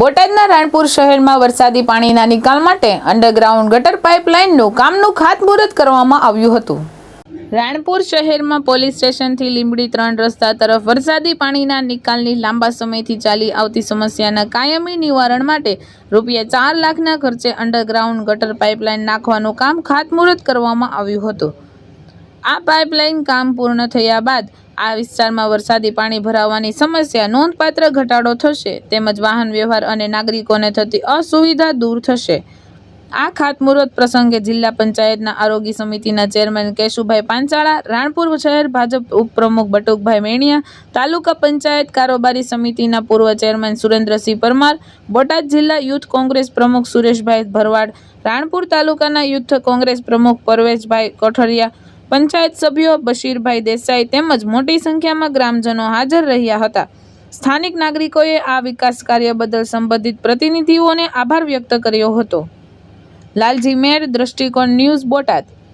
બોટાદના રાણપુર શહેરમાં વરસાદી પાણીના નિકાલ માટે અંડરગ્રાઉન્ડ ગટર પાઇપલાઇનનું કામનું ખાતમુહૂર્ત કરવામાં આવ્યું હતું. રાણપુર શહેરમાં પોલીસ સ્ટેશનથી લીંબડી ત્રણ રસ્તા તરફ વરસાદી પાણીના નિકાલની લાંબા સમયથી ચાલી આવતી સમસ્યાના કાયમી નિવારણ માટે રૂપિયા ચાર લાખના ખર્ચે અંડરગ્રાઉન્ડ ગટર પાઇપલાઇન નાખવાનું કામ ખાતમુહૂર્ત કરવામાં આવ્યું હતું. આ પાઇપલાઇન કામ પૂર્ણ થયા બાદ આ વિસ્તારમાં વરસાદી પાણી ભરાવાની સમસ્યા નોંધપાત્ર ઘટાડો થશે. તેમજ વાહન વ્યવહાર અને નાગરિકોને થતી અસુવિધા દૂર થશે. આ ખાતમુહૂર્ત પ્રસંગે જિલ્લા પંચાયતના આરોગ્ય સમિતિના ચેરમેન કેશુભાઈ પાંચાળા, રાણપુર શહેર ભાજપ ઉપપ્રમુખ બટુકભાઈ મેણિયા, તાલુકા પંચાયત કારોબારી સમિતિના પૂર્વ ચેરમેન સુરેન્દ્રસિંહ પરમાર, બોટાદ જિલ્લા યુથ કોંગ્રેસ પ્રમુખ સુરેશભાઈ ભરવાડ, રાણપુર તાલુકાના યુથ કોંગ્રેસ પ્રમુખ પરવેશભાઈ કોઠરિયા પંચાયત સભ્યો બશીરભાઈ દેસાઈ તેમજ મોટી સંખ્યામાં ગ્રામજનો હાજર રહ્યા હતા. સ્થાનિક નાગરિકોએ આ વિકાસ કાર્ય બદલ સંબંધિત પ્રતિનિધિઓને આભાર વ્યક્ત કર્યો હતો. લાલજી મેર, દ્રષ્ટિકોણ ન્યૂઝ બોટાદ.